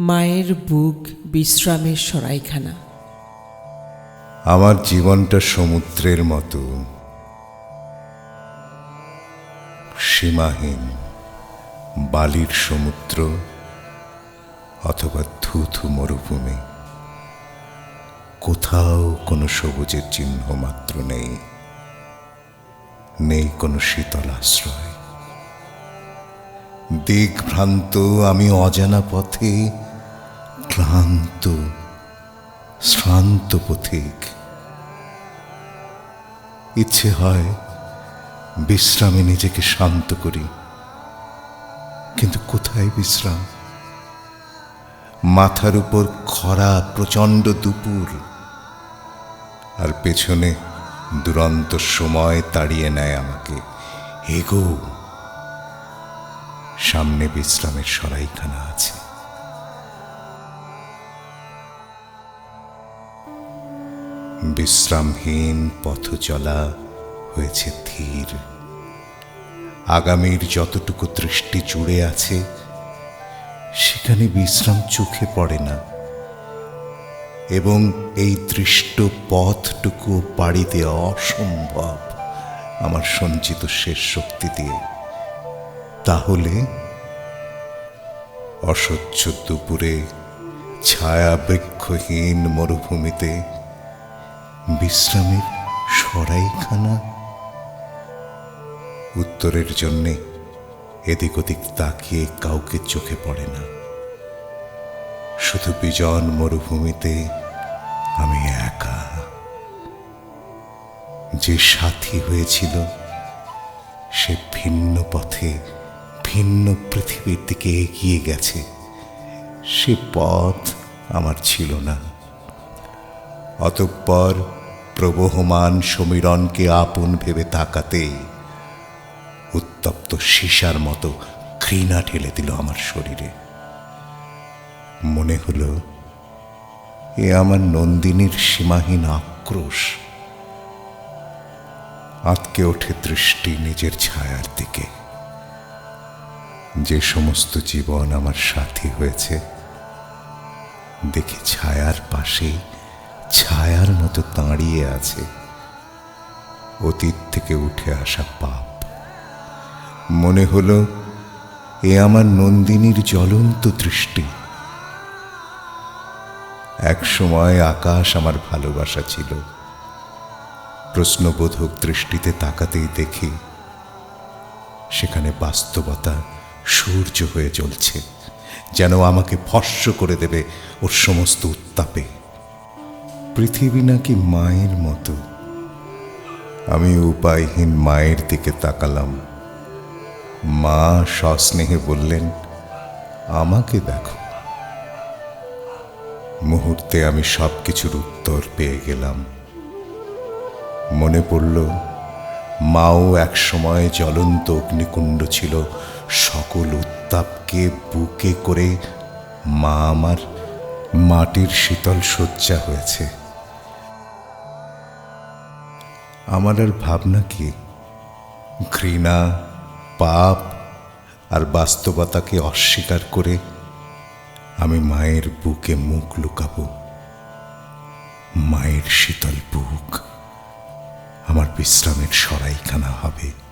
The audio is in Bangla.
মায়ের বুক বিশ্রামের সরাইখানা। আমার জীবনটা সমুদ্রের মতো। সীমাহীন বালির সমুদ্র অথবা থুথু মরুভূমি। কোথাও কোনো সবুজের চিহ্ন মাত্র নেই। নেই কোনো শীতল আশ্রয়। দিগ্ভ্রান্ত আমি অজানা পথে ক্লান্ত শ্রান্ত পথিক। ইচ্ছে হয় বিশ্রামে নিজেকে শান্ত করি। কিন্তু কোথায় বিশ্রাম? মাথার উপর খরা প্রচণ্ড দুপুর, আর পেছনে দুরন্ত সময় তাড়িয়ে নেয় আমাকে। এগো, সামনে বিশ্রামের সরাইখানা আছে। বিশ্রামহীন পথ চলা হয়েছে ধীর আগামীর যতটুকু দৃষ্টি জুড়ে আছে, সেখানে বিশ্রাম চোখে পড়ে না। এবং এই দৃষ্ট পথটুকু পাড়ি দেওয়া অসম্ভব আমার সঞ্চিত শেষ শক্তি দিয়ে। তাহলে অসহ্য দুপুরে ছায়া বৃক্ষহীন মরুভূমিতে বিশ্রামের সরাইখানা। উত্তরের জন্যে এদিক ওদিক তাকিয়ে কাউকে চোখে পড়ে না। শুধু বিজন মরুভূমিতে আমি একা। যে সাথী হয়েছিল, সে ভিন্ন পথে, ভিন্ন পৃথিবীর দিকে এগিয়ে গেছে। সে পথ আমার ছিল না। অতঃপর প্রবহমান সমীরণকে আপন ভেবে তাকাতেই উত্তপ্ত সীসার মতো ঘৃণা ঠেলে দিল আমার শরীরে। মনে হলো, এ আমার নন্দিনীর সীমাহীন আক্রোশ। আটকে ওঠে দৃষ্টি নিজের ছায়ার দিকে। যে সমস্ত জীবন আমার সাথী হয়েছে, দেখি ছায়ার পাশেই ছায়ার মতো দাঁড়িয়ে আছে। অতীত থেকে উঠে আসা পাপ। মনে হলো, এ আমার নন্দিনীর জ্বলন্ত দৃষ্টি। এক সময় আকাশ আমার ভালোবাসা ছিল। প্রশ্নবোধক দৃষ্টিতে তাকাতেই দেখি, সেখানে বাস্তবতা সূর্য হয়ে জ্বলছে, যেন আমাকে ভস্য করে দেবে ওর সমস্ত উত্তাপে। পৃথিবী নাকি মায়ের মতো? আমি উপায়হীন মায়ের দিকে তাকালাম। মা সস্নেহে বললেন, আমাকে দেখো। মুহূর্তে আমি সব কিছুর উত্তর পেয়ে গেলাম। মনে পড়ল, মাও এক সময় জ্বলন্ত অগ্নিকুণ্ড ছিল। সকল উত্তাপকে বুকে করে মা আমার মাটির শীতল শয্যা হয়েছে। আমার আর ভাবনা কি? ঘৃণা, পাপ আর বাস্তবতাকে অস্বীকার করে আমি মায়ের বুকে মুখ লুকাব। মায়ের শীতল বুক আমার বিশ্রামের সরাইখানা হবে।